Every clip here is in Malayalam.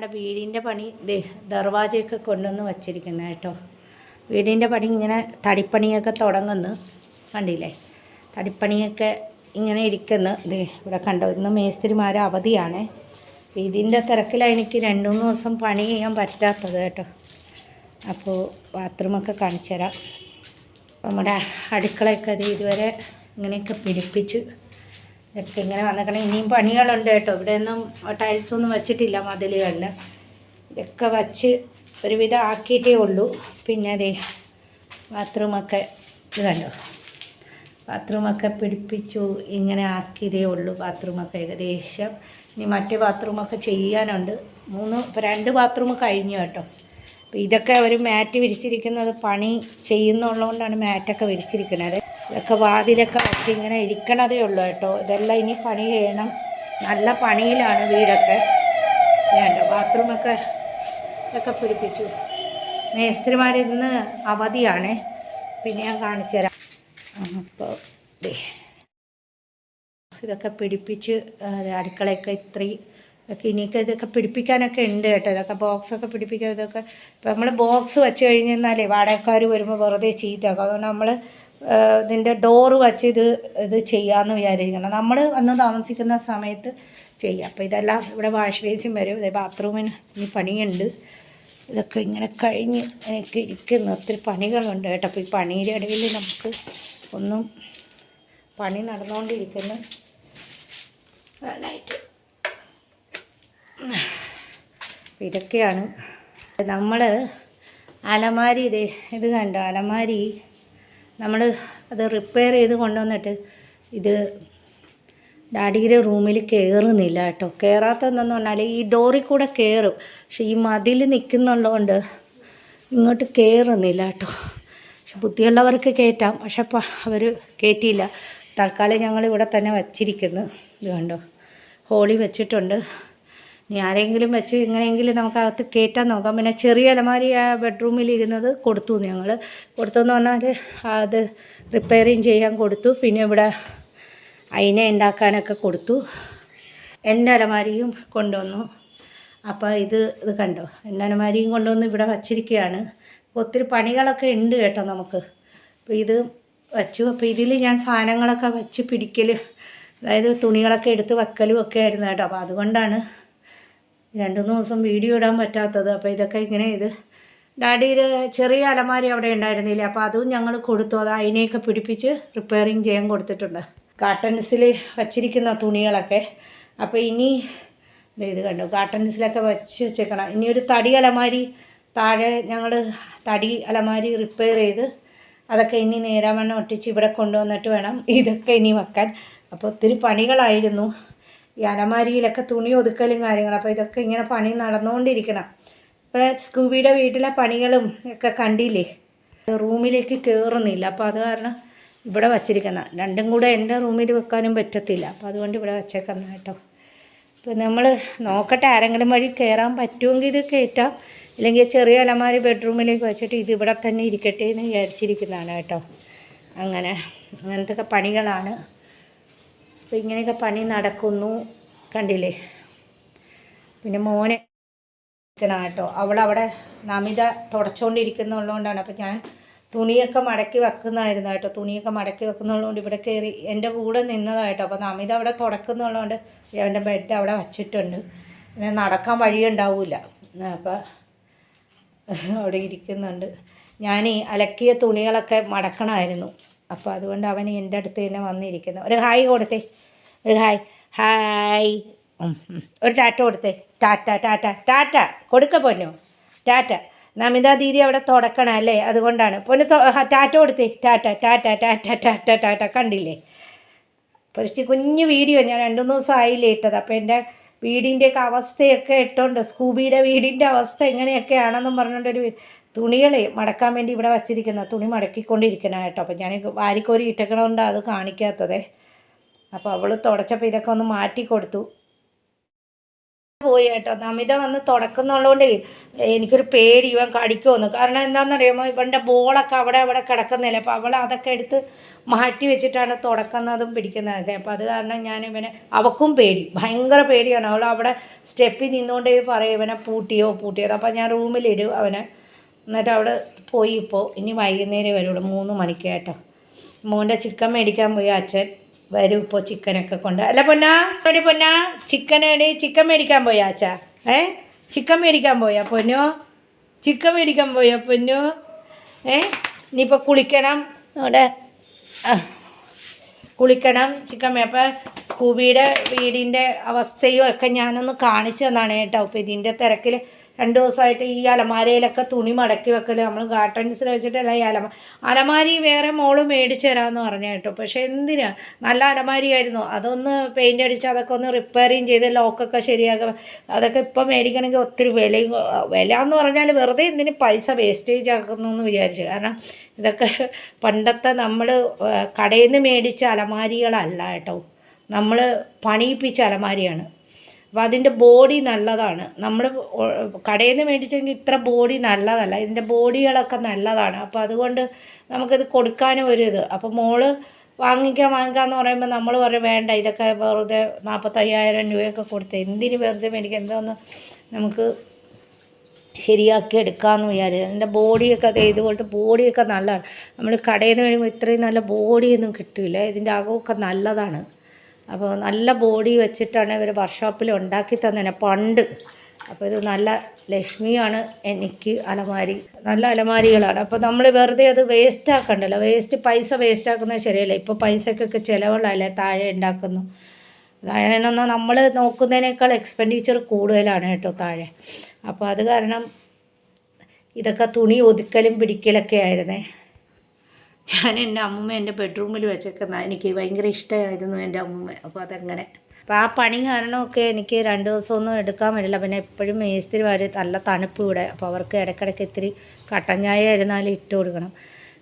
നമ്മുടെ വീടിന്റെ പണി ദർവാജയൊക്കെ കൊണ്ടുവന്ന് വച്ചിരിക്കുന്നത് കേട്ടോ. വീടിന്റെ പണി ഇങ്ങനെ തടിപ്പണിയൊക്കെ തുടങ്ങുന്നു. കണ്ടില്ലേ? തടിപ്പണിയൊക്കെ ഇങ്ങനെ ഇരിക്കുന്നു. ഇത് ഇവിടെ കണ്ടോ? ഇന്ന് മേസ്ത്രിമാർ അവധിയാണ്. ഇതിന്റെ തിരക്കിലാണ് എനിക്ക് രണ്ട് മൂന്ന് ദിവസം പണി ചെയ്യാൻ പറ്റാത്തത് കേട്ടോ. അപ്പോൾ ബാത്റൂമൊക്കെ കാണിച്ചു തരാം നമ്മുടെ അടുക്കളയൊക്കെ അത് ഇതുവരെ ഇങ്ങനെയൊക്കെ പിടിപ്പിച്ച് ഇതൊക്കെ ഇങ്ങനെ വന്നേക്കണം. ഇനിയും പണികളുണ്ട് കേട്ടോ. ഇവിടെ ഒന്നും ടൈൽസ് ഒന്നും വെച്ചിട്ടില്ല മതിലുകളിൽ. ഇതൊക്കെ വച്ച് ഒരുവിധം ആക്കിയിട്ടേ ഉള്ളൂ. പിന്നെ അതേ ബാത്റൂമൊക്കെ ഇത് കണ്ടോ? ബാത്റൂമൊക്കെ പിടിപ്പിച്ചു. ഇങ്ങനെ ആക്കിയതേ ഉള്ളൂ ബാത്റൂമൊക്കെ ഏകദേശം. ഇനി മറ്റേ ബാത്റൂമൊക്കെ ചെയ്യാനുണ്ട്. മൂന്ന് രണ്ട് ബാത്റൂം കഴിഞ്ഞു കേട്ടോ. ഇതൊക്കെ ഒരു മാറ്റ് വിരിച്ചിരിക്കുന്നത് പണി ചെയ്യുന്നുള്ളതുകൊണ്ടാണ് മാറ്റൊക്കെ വിരിച്ചിരിക്കുന്നത്. ഇതൊക്കെ വാതിലൊക്കെ വെച്ച് ഇങ്ങനെ ഇരിക്കണതേ ഉള്ളൂ കേട്ടോ. ഇതെല്ലാം ഇനി പണി ചെയ്യണം. നല്ല പണിയിലാണ് വീടൊക്കെ. വേണ്ട ബാത്റൂമൊക്കെ ഇതൊക്കെ പിടിപ്പിച്ചു മേസ്ത്രിമാർ ഇന്ന് അവധിയാണ്. പിന്നെ ഞാൻ കാണിച്ചു തരാം. അപ്പോൾ ഇതൊക്കെ പിടിപ്പിച്ച് അടുക്കളയൊക്കെ ഇത്രയും ഇതൊക്കെ ഇനിയൊക്കെ ഇതൊക്കെ പിടിപ്പിക്കാനൊക്കെ ഉണ്ട് കേട്ടോ. ഇതൊക്കെ ബോക്സൊക്കെ പിടിപ്പിക്കാൻ ഇതൊക്കെ ഇപ്പം നമ്മൾ ബോക്സ് വെച്ച് കഴിഞ്ഞെന്നാലേ വാടകക്കാർ വരുമ്പോൾ വെറുതെ ചീത്തയാക്കും. അതുകൊണ്ട് നമ്മൾ ഇതിന്റെ ഡോറ് വെച്ച് ഇത് ഇത് ചെയ്യാമെന്ന് വിചാരിക്കണം. നമ്മൾ വന്ന് താമസിക്കുന്ന സമയത്ത് ചെയ്യാം. അപ്പോൾ ഇതെല്ലാം ഇവിടെ വാഷ് ബേസിൻ വരും ഇതേ ബാത്റൂമിന് ഇനി പണിയുണ്ട്. ഇതൊക്കെ ഇങ്ങനെ കഴിഞ്ഞ് എനിക്ക് ഇരിക്കുന്നു ഒത്തിരി പണികളുണ്ട് കേട്ടോ. അപ്പോൾ ഈ പണിയുടെ ഇടയിൽ നമുക്ക് ഒന്നും പണി നടന്നുകൊണ്ടിരിക്കുന്നു നന്നായിട്ട് ഇതൊക്കെയാണ്. നമ്മൾ അലമാരി ഇത് ഇത് കണ്ടോ? അലമാരി നമ്മൾ അത് റിപ്പയർ ചെയ്ത് കൊണ്ടുവന്നിട്ട് ഇത് ഡാഡിയുടെ റൂമിൽ കയറുന്നില്ല കേട്ടോ. കയറാത്തതെന്ന് പറഞ്ഞാൽ ഈ ഡോറിൽ കൂടെ കയറും പക്ഷെ ഈ മതിൽ നിൽക്കുന്നുള്ളതുകൊണ്ട് ഇങ്ങോട്ട് കയറുന്നില്ല കേട്ടോ. പക്ഷെ ബുദ്ധിയുള്ളവർക്ക് കയറ്റാം പക്ഷെ അവർ കയറ്റിയില്ല തൽക്കാലം ഞങ്ങൾ ഇവിടെ തന്നെ വച്ചിരിക്കുന്നു. ഇത് കണ്ടോ? ഹോളി വെച്ചിട്ടുണ്ട്. ഇനി ആരെങ്കിലും വെച്ച് എങ്ങനെയെങ്കിലും നമുക്കകത്ത് കയറ്റാൻ നോക്കാം. പിന്നെ ചെറിയ അലമാരി ആ ബെഡ്റൂമിൽ ഇരുന്നത് കൊടുത്തു ഞങ്ങൾ കൊടുത്തെന്ന് പറഞ്ഞാൽ അത് റിപ്പയറിങ് ചെയ്യാൻ കൊടുത്തു. പിന്നെ ഇവിടെ അതിനെ ഉണ്ടാക്കാനൊക്കെ കൊടുത്തു. എന്റെ അലമാരിയും കൊണ്ടുവന്നു. അപ്പോൾ ഇത് ഇത് കണ്ടോ? എന്റെ അലമാരിയും കൊണ്ടുവന്ന് ഇവിടെ വച്ചിരിക്കുകയാണ്. ഒത്തിരി പണികളൊക്കെ ഉണ്ട് കേട്ടോ നമുക്ക്. അപ്പോൾ ഇത് വച്ചു. അപ്പോൾ ഇതിൽ ഞാൻ സാധനങ്ങളൊക്കെ വച്ച് പിടിക്കൽ അതായത് തുണികളൊക്കെ എടുത്ത് വെക്കലും ഒക്കെ ആയിരുന്നു കേട്ടോ. അപ്പോൾ അതുകൊണ്ടാണ് രണ്ട് മൂന്ന് ദിവസം വീഡിയോ ഇടാൻ പറ്റാത്തത്. അപ്പോൾ ഇതൊക്കെ ഇങ്ങനെ ഇത് ഡാഡിയിൽ ചെറിയ അലമാരി അവിടെ ഉണ്ടായിരുന്നില്ല? അപ്പോൾ അതും ഞങ്ങൾ കൊടുത്തു. അത് അതിനെയൊക്കെ പിടിപ്പിച്ച് റിപ്പയറിങ് ചെയ്യാൻ കൊടുത്തിട്ടുണ്ട്. കാട്ടൻസിൽ വച്ചിരിക്കുന്ന തുണികളൊക്കെ. അപ്പോൾ ഇനി ഇത് കണ്ടു? കാട്ടൻസിലൊക്കെ വച്ച് വെച്ചേക്കണം. ഇനി ഒരു തടി അലമാരി താഴെ ഞങ്ങൾ തടി അലമാരി റിപ്പയർ ചെയ്ത് അതൊക്കെ ഇനി നേരാമണ്ണം ഒട്ടിച്ച് ഇവിടെ കൊണ്ടുവന്നിട്ട് വേണം ഇതൊക്കെ ഇനി വെക്കാൻ. അപ്പോൾ ഒത്തിരി പണികളായിരുന്നു. ഈ അലമാരിയിലൊക്കെ തുണി ഒതുക്കലും കാര്യങ്ങളും. അപ്പോൾ ഇതൊക്കെ ഇങ്ങനെ പണി നടന്നുകൊണ്ടിരിക്കണം ഇപ്പോൾ സ്കൂബിയുടെ വീട്ടിലെ പണികളും ഒക്കെ കണ്ടില്ലേ? റൂമിലേക്ക് കയറുന്നില്ല അപ്പോൾ അത് കാരണം ഇവിടെ വച്ചിരിക്കുന്ന രണ്ടും കൂടെ എന്റെ റൂമിൽ വെക്കാനും പറ്റത്തില്ല. അപ്പോൾ അതുകൊണ്ട് ഇവിടെ വച്ചേക്കുന്ന കേട്ടോ. അപ്പോൾ നമ്മൾ നോക്കട്ടെ ആരെങ്കിലും വഴി കയറാൻ പറ്റുമെങ്കിൽ ഇത് കയറ്റാം ഇല്ലെങ്കിൽ ചെറിയ അലമാരി ബെഡ്റൂമിലേക്ക് വെച്ചിട്ട് ഇത് ഇവിടെ തന്നെ ഇരിക്കട്ടെ എന്ന് വിചാരിച്ചിരിക്കുന്നതാണ് കേട്ടോ. അങ്ങനെ അങ്ങനത്തെ പണികളാണ്. അപ്പോൾ ഇങ്ങനെയൊക്കെ പണി നടക്കുന്നു കണ്ടില്ലേ? പിന്നെ മോനെ കേട്ടോ. അവളവിടെ നമിത തുടച്ചുകൊണ്ടിരിക്കുന്നുള്ളതുകൊണ്ടാണ് അപ്പോൾ ഞാൻ തുണിയൊക്കെ മടക്കി വെക്കുന്നതായിരുന്നു കേട്ടോ. തുണിയൊക്കെ മടക്കി വെക്കുന്നുള്ളതുകൊണ്ട് ഇവിടെ കയറി എന്റെ കൂടെ നിന്നതായിട്ടോ. അപ്പോൾ നമിത അവിടെ തുടക്കുന്നുള്ളതുകൊണ്ട് അവന്റെ ബെഡ് അവിടെ വച്ചിട്ടുണ്ട്. പിന്നെ നടക്കാൻ വഴിയുണ്ടാവില്ല അപ്പോൾ അവിടെ ഇരിക്കുന്നുണ്ട്. ഞാൻ ഈ അലക്കിയ തുണികളൊക്കെ മടക്കണമായിരുന്നു. അപ്പോൾ അതുകൊണ്ട് അവൻ എന്റെ അടുത്ത് തന്നെ വന്നിരിക്കുന്നു. ഒരു ഹായ് കൊടുത്തേ. ഒരു ഹായ്. ഹായ്. ഒരു ടാറ്റ കൊടുത്തേ. ടാറ്റ ടാറ്റ ടാറ്റ. കൊടുക്ക പൊന്നു. ടാറ്റ. നമിത ദീദി അവിടെ തുടക്കണം അല്ലേ? അതുകൊണ്ടാണ്. പൊന്നു ടാറ്റ കൊടുത്തേ. ടാറ്റ ടാറ്റ ടാറ്റ ടാറ്റ ടാറ്റ കണ്ടില്ലേ? കുറച്ച് കുഞ്ഞു വീഡിയോ. ഞാൻ രണ്ടു മൂന്ന് ദിവസം ആയില്ലേ ഇട്ടത്. അപ്പോൾ എന്റെ വീടിന്റെയൊക്കെ അവസ്ഥയൊക്കെ ഇട്ടുണ്ട് സ്കൂബിയുടെ വീടിന്റെ അവസ്ഥ എങ്ങനെയൊക്കെയാണെന്നും പറഞ്ഞുകൊണ്ടൊരു തുണികളെ മടക്കാൻ വേണ്ടി ഇവിടെ വച്ചിരിക്കുന്ന തുണി മടക്കിക്കൊണ്ടിരിക്കണം കേട്ടോ. അപ്പോൾ ഞാൻ വാരിക്കോരി ഇട്ടക്കണോണ്ട് അത് കാണിക്കാത്തതേ. അപ്പോൾ അവൾ തുടച്ചപ്പോൾ ഇതൊക്കെ ഒന്ന് മാറ്റി കൊടുത്തു. പോയി കേട്ടോ. നമിത വന്ന് തുടക്കുന്നുള്ളതുകൊണ്ട് എനിക്കൊരു പേടി ഇവൻ കടിക്കുമെന്ന് കാരണം എന്താണെന്നറിയാമോ ഇവന്റെ ബോളൊക്കെ അവിടെ അവിടെ കിടക്കുന്നില്ല. അപ്പോൾ അവൾ അതൊക്കെ എടുത്ത് മാറ്റി വെച്ചിട്ടാണ് തുടക്കുന്നതും പിടിക്കുന്നതൊക്കെ. അപ്പോൾ അത് കാരണം ഞാൻ ഇവനെ അവക്കും പേടി ഭയങ്കര പേടിയാണ്. അവൾ അവിടെ സ്റ്റെപ്പിൽ നിന്നുകൊണ്ടേ പറയും ഇവനെ പൂട്ടിയോ പൂട്ടിയോ അപ്പോൾ ഞാൻ റൂമിലിടും അവനെ. എന്നിട്ട് അവിടെ പോയി ഇപ്പോൾ. ഇനി വൈകുന്നേരം വരുള്ളൂ. മൂന്ന് മണിക്ക് കേട്ടോ. മോന്റെ ചിക്കൻ മേടിക്കാൻ പോയി. അച്ഛൻ വരും ഇപ്പോൾ ചിക്കനൊക്കെ കൊണ്ട്. അല്ല പൊന്നാ എടി പൊന്നാ ചിക്കൻ എടി ചിക്കൻ മേടിക്കാൻ പോയി അച്ഛ? ഏ? ചിക്കൻ മേടിക്കാൻ പോയാ പൊന്നോ? ചിക്കൻ മേടിക്കാൻ പോയാ പൊന്നു? ഏ? ഇനിയിപ്പോൾ കുളിക്കണം. അവിടെ കുളിക്കണം. ചിക്കൻ അപ്പം സ്കൂബിയുടെ വീടിന്റെ അവസ്ഥയും ഒക്കെ ഞാനൊന്ന് കാണിച്ചു തന്നാണ് കേട്ടോ. അപ്പോൾ ഇതിന്റെ തിരക്കിൽ രണ്ട് ദിവസമായിട്ട് ഈ അലമാരയിലൊക്കെ തുണി മടക്കി വെക്കൽ നമ്മൾ ഗാർട്ടൻസിൽ വെച്ചിട്ടല്ല ഈ അലമ അലമാരി വേറെ മോൾ മേടിച്ച് തരാമെന്ന് പറഞ്ഞു കേട്ടോ. പക്ഷേ എന്തിനാ? നല്ല അലമാരിയായിരുന്നു. അതൊന്ന് പെയിന്റ് അടിച്ച് അതൊക്കെ ഒന്ന് റിപ്പയറിങ് ചെയ്ത് ലോക്കൊക്കെ ശരിയാക്കുക അതൊക്കെ ഇപ്പം മേടിക്കണമെങ്കിൽ ഒത്തിരി വിലയും വില എന്ന് പറഞ്ഞാൽ വെറുതെ എന്തിന് പൈസ വേസ്റ്റേജ് ആക്കുന്നു എന്ന് വിചാരിച്ചു. കാരണം ഇതൊക്കെ പണ്ടത്തെ നമ്മൾ കടയിൽ നിന്ന് മേടിച്ച അലമാരികളല്ല കേട്ടോ. നമ്മൾ പണിയിപ്പിച്ച അലമാരിയാണ്. അപ്പോൾ അതിന്റെ ബോഡി നല്ലതാണ്. നമ്മൾ കടയിൽ നിന്ന് മേടിച്ചെങ്കിൽ ഇത്ര ബോഡി നല്ലതല്ല. ഇതിന്റെ ബോഡികളൊക്കെ നല്ലതാണ്. അപ്പോൾ അതുകൊണ്ട് നമുക്കിത് കൊടുക്കാനും ഒരു ഇത്. അപ്പോൾ മോൾ വാങ്ങിക്കാൻ വാങ്ങിക്കാന്ന് പറയുമ്പോൾ നമ്മൾ പറയും വേണ്ട ഇതൊക്കെ വെറുതെ നാൽപ്പത്തയ്യായിരം രൂപയൊക്കെ കൊടുത്ത് എന്തിന് വെറുതെ മേടിക്കുക എന്തോന്ന് നമുക്ക് ശരിയാക്കി എടുക്കാമെന്ന് വിചാരിച്ചു. എന്റെ ബോഡിയൊക്കെ അത് ഇതുപോലത്തെ ബോഡിയൊക്കെ നല്ലതാണ്. നമ്മൾ കടയിൽ നിന്ന് വരുമ്പോൾ ഇത്രയും നല്ല ബോഡിയൊന്നും കിട്ടില്ല ഇതിന്റെ അകമൊക്കെ നല്ലതാണ്. അപ്പോൾ നല്ല ബോഡി വെച്ചിട്ടാണ് ഇവർ വർക്ക്ഷോപ്പിൽ ഉണ്ടാക്കി തന്നെ പണ്ട്. അപ്പോൾ ഇത് നല്ല ലക്ഷ്മിയാണ് എനിക്ക് അലമാരി. നല്ല അലമാരികളാണ്. അപ്പോൾ നമ്മൾ വെറുതെ അത് വേസ്റ്റ് ആക്കണ്ടല്ലോ. വേസ്റ്റ് പൈസ വേസ്റ്റ് ആക്കുന്നത് ശരിയല്ല. ഇപ്പോൾ പൈസക്കൊക്കെ ചിലവുള്ളതല്ലേ താഴെ ഉണ്ടാക്കുന്നു താഴെന്നൊന്ന് നമ്മൾ നോക്കുന്നതിനേക്കാൾ എക്സ്പെൻഡിച്ചർ കൂടുതലാണ് കേട്ടോ താഴെ. അപ്പോൾ അത് കാരണം ഇതൊക്കെ തുണി ഒതുക്കലും പിടിക്കലൊക്കെ ആയിരുന്നേ. ഞാൻ എന്റെ അമ്മൂമ്മ എന്റെ ബെഡ്റൂമിൽ വെച്ചേക്കുന്ന. എനിക്ക് ഭയങ്കര ഇഷ്ടമായിരുന്നു എന്റെ അമ്മൂമ്മ. അപ്പോൾ അതങ്ങനെ. അപ്പോൾ ആ പണി കാരണമൊക്കെ എനിക്ക് രണ്ട് ദിവസമൊന്നും എടുക്കാൻ പറ്റില്ല. പിന്നെ എപ്പോഴും മേസ്തിരിമാർ നല്ല തണുപ്പ് ഇവിടെ. അപ്പോൾ അവർക്ക് ഇടയ്ക്കിടയ്ക്ക് ഇത്തിരി കട്ടൻ ചായ ആയിരുന്നാലും ഇട്ട് കൊടുക്കണം.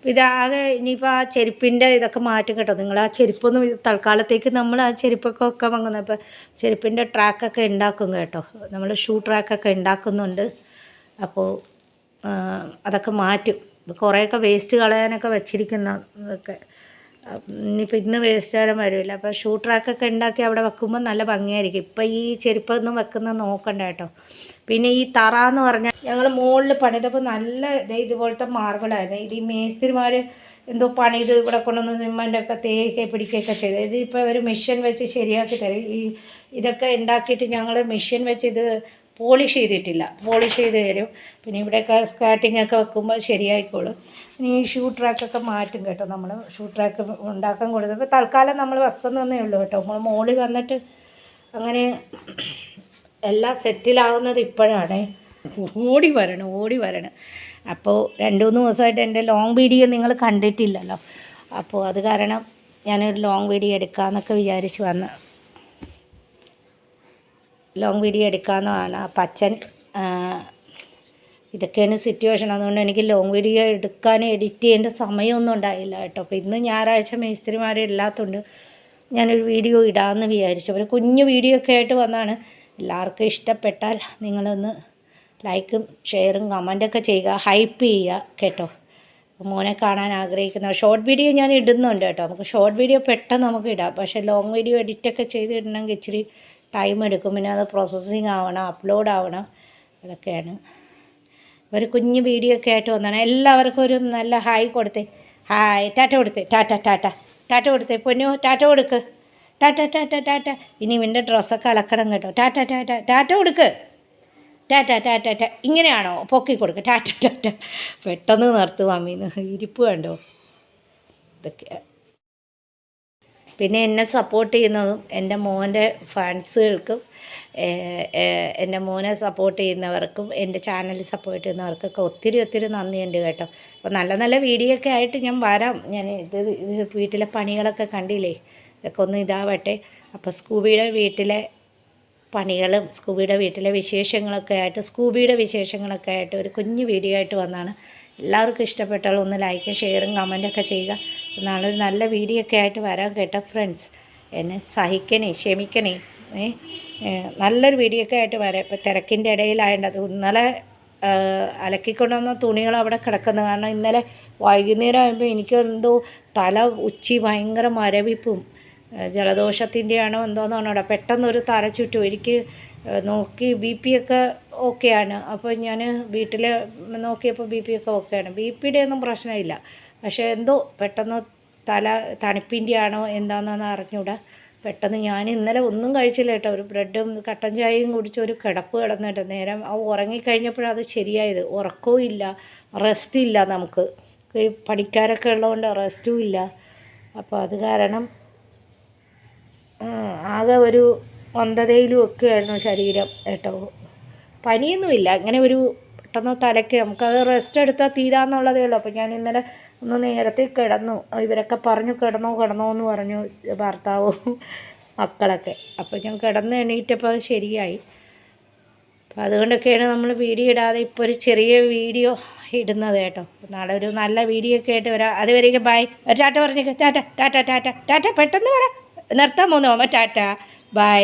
ഇതാകെ ഇനിയിപ്പോൾ ആ ചെരുപ്പിന്റെ ഇതൊക്കെ മാറ്റും കേട്ടോ. നിങ്ങൾ ആ ചെരുപ്പൊന്നും തൽക്കാലത്തേക്ക് നമ്മൾ ആ ചെരുപ്പൊക്കെ ഒക്കെ വാങ്ങുന്നത് അപ്പോൾ ചെരുപ്പിന്റെ ട്രാക്കൊക്കെ ഉണ്ടാക്കും കേട്ടോ. നമ്മൾ ഷൂ ട്രാക്കൊക്കെ ഉണ്ടാക്കുന്നുണ്ട്. അപ്പോൾ അതൊക്കെ മാറ്റും. കുറേയൊക്കെ വേസ്റ്റ് കളയാനൊക്കെ വെച്ചിരിക്കുന്ന ഇതൊക്കെ ഇനിയിപ്പോൾ ഇന്ന് വേസ്റ്റ് ആരും വരില്ല. അപ്പോൾ ഷൂ ട്രാക്കൊക്കെ ഉണ്ടാക്കി അവിടെ വെക്കുമ്പോൾ നല്ല ഭംഗിയായിരിക്കും. ഇപ്പം ഈ ചെരുപ്പൊന്നും വെക്കുന്നത് നോക്കണ്ട കേട്ടോ. പിന്നെ ഈ തറ എന്ന് പറഞ്ഞാൽ ഞങ്ങൾ മുകളിൽ പണിതപ്പോൾ നല്ല ഇതുപോലത്തെ മാർബിളായിരുന്നു ഇത് ഈ മേസ്തിരിമാർ എന്തോ പണിത് ഇവിടെ കൊണ്ടുവന്ന് നിമ്മന്റെയൊക്കെ തേക്കെ പിടിക്കുകയൊക്കെ ചെയ്ത്. ഇതിപ്പോൾ ഒരു മെഷീൻ വെച്ച് ശരിയാക്കി തരും. ഈ ഇതൊക്കെ ഉണ്ടാക്കിയിട്ട് ഞങ്ങൾ മെഷീൻ വെച്ച് ഇത് പോളിഷ് ചെയ്തിട്ടില്ല. പോളിഷ് ചെയ്ത് തരും. പിന്നെ ഇവിടെയൊക്കെ സ്കാട്ടിങ് ഒക്കെ വെക്കുമ്പോൾ ശരിയായിക്കോളും. ഇനി ഈ ഷൂ ട്രാക്കൊക്കെ മാറ്റും കേട്ടോ നമ്മൾ ഷൂ ട്രാക്ക് ഉണ്ടാക്കാൻ കൊടുത്തപ്പോൾ തൽക്കാലം നമ്മൾ വെക്കുന്നതേ ഉള്ളൂ കേട്ടോ. നമ്മൾ മോളിൽ വന്നിട്ട് അങ്ങനെ എല്ലാം സെറ്റിലാവുന്നത് ഇപ്പോഴാണ്. ഓടി വരണം ഓടി വരണം. അപ്പോൾ രണ്ട് മൂന്ന് ദിവസമായിട്ട് എന്റെ ലോങ് വീഡിയോ നിങ്ങൾ കണ്ടിട്ടില്ലല്ലോ. അപ്പോൾ അത് കാരണം ഞാനൊരു ലോങ് വീഡിയോ എടുക്കാമെന്നൊക്കെ വിചാരിച്ച് വന്ന ലോങ് വീഡിയോ എടുക്കാമെന്നാണ് അപ്പം അച്ഛൻ ഇതൊക്കെയാണ് സിറ്റുവേഷൻ അതുകൊണ്ട് എനിക്ക് ലോങ് വീഡിയോ എടുക്കാൻ എഡിറ്റ് ചെയ്യേണ്ട സമയമൊന്നും ഉണ്ടായില്ല കേട്ടോ. അപ്പോൾ ഇന്ന് ഞായറാഴ്ച മേസ്ത്രിമാർ ഇല്ലാത്തതുകൊണ്ട് ഞാനൊരു വീഡിയോ ഇടാമെന്ന് വിചാരിച്ചു. ഒരു കുഞ്ഞു വീഡിയോ ഒക്കെ ആയിട്ട് വന്നാണ്. എല്ലാവർക്കും ഇഷ്ടപ്പെട്ടാൽ നിങ്ങളൊന്ന് ലൈക്കും ഷെയറും കമന്റൊക്കെ ചെയ്യുക. ഹൈപ്പ് ചെയ്യുക കേട്ടോ. മോനെ കാണാൻ ആഗ്രഹിക്കുന്ന. ഷോർട്ട് വീഡിയോ ഞാൻ ഇടുന്നുണ്ട് കേട്ടോ. നമുക്ക് ഷോർട്ട് വീഡിയോ പെട്ടെന്ന് നമുക്ക് ഇടാം. പക്ഷേ ലോങ് വീഡിയോ എഡിറ്റൊക്കെ ചെയ്ത് ഇടണമെങ്കിൽ ഇച്ചിരി ടൈം എടുക്കും. പിന്നെ അത് പ്രോസസ്സിങ് ആവണം അപ്ലോഡ് ആവണം. അതൊക്കെയാണ് ഒരു കുഞ്ഞ് വീഡിയോ ഒക്കെ ആയിട്ട് വന്നതാണ്. എല്ലാവർക്കും ഒരു നല്ല ഹായ് കൊടുത്തേ. ഹായ് ടാറ്റ കൊടുത്തേ. ടാറ്റ ടാറ്റ ടാറ്റ കൊടുത്തേ. പൊന്നു ടാറ്റ കൊടുക്ക്. ടാറ്റ ടാറ്റ ടാറ്റ ഇനി ഇവന്റെ ഡ്രസ്സൊക്കെ അലക്കണം കേട്ടോ. ടാറ്റ ടാറ്റ ടാറ്റ കൊടുക്ക്. ടാറ്റ ടാറ്റ ടാ ഇങ്ങനെയാണോ? പൊക്കി കൊടുക്കുക ടാറ്റ ടാറ്റ പെട്ടെന്ന് നിർത്തുവാമീന്ന് ഇരിപ്പ് വേണ്ടോ ഇതൊക്കെ പിന്നെ എന്നെ സപ്പോർട്ട് ചെയ്യുന്നതും എന്റെ മോന്റെ ഫാൻസുകൾക്കും എന്റെ മോനെ സപ്പോർട്ട് ചെയ്യുന്നവർക്കും എന്റെ ചാനൽ സപ്പോർട്ട് ചെയ്യുന്നവർക്കൊക്കെ ഒത്തിരി ഒത്തിരി നന്ദിയുണ്ട് കേട്ടോ. അപ്പോൾ നല്ല നല്ല വീഡിയോ ഒക്കെ ആയിട്ട് ഞാൻ വരാം. ഞാൻ ഇത് വീട്ടിലെ പണികളൊക്കെ കണ്ടില്ലേ? ഇതൊക്കെ ഒന്ന് ഇതാവട്ടെ. അപ്പോൾ സ്കൂബിയുടെ വീട്ടിലെ പണികളും സ്കൂബിയുടെ വീട്ടിലെ വിശേഷങ്ങളൊക്കെ ആയിട്ട് സ്കൂബിയുടെ വിശേഷങ്ങളൊക്കെ ആയിട്ട് ഒരു കുഞ്ഞു വീഡിയോ ആയിട്ട് വന്നാണ് എല്ലാവർക്കും ഇഷ്ടപ്പെട്ടാൽ ഒന്ന് ലൈക്കും ഷെയറും കമന്റൊക്കെ ചെയ്യുക. നാളെ ഒരു നല്ല വീഡിയോ ഒക്കെ ആയിട്ട് വരാം കേട്ടോ ഫ്രണ്ട്സ് എന്നെ സഹിക്കണേ ക്ഷമിക്കണേ. നല്ലൊരു വീഡിയോ ഒക്കെ ആയിട്ട് വരാം. ഇപ്പം തിരക്കിന്റെ ഇടയിലായത് ഇന്നലെ അലക്കിക്കൊണ്ടുവന്ന തുണികൾ അവിടെ കിടക്കുന്നു. കാരണം ഇന്നലെ വൈകുന്നേരം ആകുമ്പോൾ എനിക്കെന്തോ തല ഉച്ചി ഭയങ്കര മരവിപ്പും ജലദോഷത്തിന്റെയാണോ എന്തോന്നാണോ അവിടെ പെട്ടെന്നൊരു തല ചുറ്റും. എനിക്ക് നോക്കി ബി പി ഒക്കെ ഓക്കെയാണ് അപ്പോൾ ഞാൻ വീട്ടിൽ നോക്കിയപ്പോൾ ബി പി ഒക്കെ ഓക്കെയാണ് ബി പിയുടെ ഒന്നും പ്രശ്നമില്ല. പക്ഷേ എന്തോ പെട്ടെന്ന് തല തണുപ്പിന്റെ ആണോ എന്താണെന്ന് അറിഞ്ഞൂടാ. പെട്ടെന്ന് ഞാൻ ഇന്നലെ ഒന്നും കഴിച്ചില്ല കേട്ടോ. ഒരു ബ്രെഡും കട്ടൻ ചായയും കുടിച്ച് ഒരു കിടപ്പ് കിടന്നിട്ട് നേരം ആ ഉറങ്ങിക്കഴിഞ്ഞപ്പോഴാണ് അത് ശരിയായത്. ഉറക്കവും ഇല്ല റെസ്റ്റും ഇല്ല നമുക്ക്. ഈ പണിക്കാരൊക്കെ ഉള്ളതുകൊണ്ട് റെസ്റ്റും ഇല്ല. അപ്പോൾ അത് കാരണം ആകെ ഒരു മന്ദതയിലും ഒക്കെ ആയിരുന്നു ശരീരം കേട്ടോ. പനിയൊന്നുമില്ല. അങ്ങനെ ഒരു പെട്ടെന്ന് തലയ്ക്ക് നമുക്കത് റെസ്റ്റ് എടുത്താൽ തീരാന്നുള്ളതേ ഉള്ളൂ. അപ്പോൾ ഞാൻ ഇന്നലെ ഒന്ന് നേരത്തെ കിടന്നു. ഇവരൊക്കെ പറഞ്ഞു കിടന്നോ കിടന്നോ എന്ന് പറഞ്ഞു ഭർത്താവും മക്കളൊക്കെ. അപ്പോൾ ഞാൻ കിടന്ന് എണീറ്റപ്പോൾ അത് ശരിയായി. അപ്പോൾ അതുകൊണ്ടൊക്കെയാണ് നമ്മൾ വീഡിയോ ഇടാതെ ഇപ്പോൾ ഒരു ചെറിയ വീഡിയോ ഇടുന്നത് കേട്ടോ. നാളെ ഒരു നല്ല വീഡിയോ ഒക്കെ ആയിട്ട് വരാം. അതുവരെയൊക്കെ ബൈ ടാറ്റ പറഞ്ഞേക്ക്. ടാറ്റ ടാറ്റ ടാറ്റ ടാറ്റ പെട്ടെന്ന് വരാം നിർത്താൻ പോകുന്നു അമ്മ ടാറ്റ. ബൈ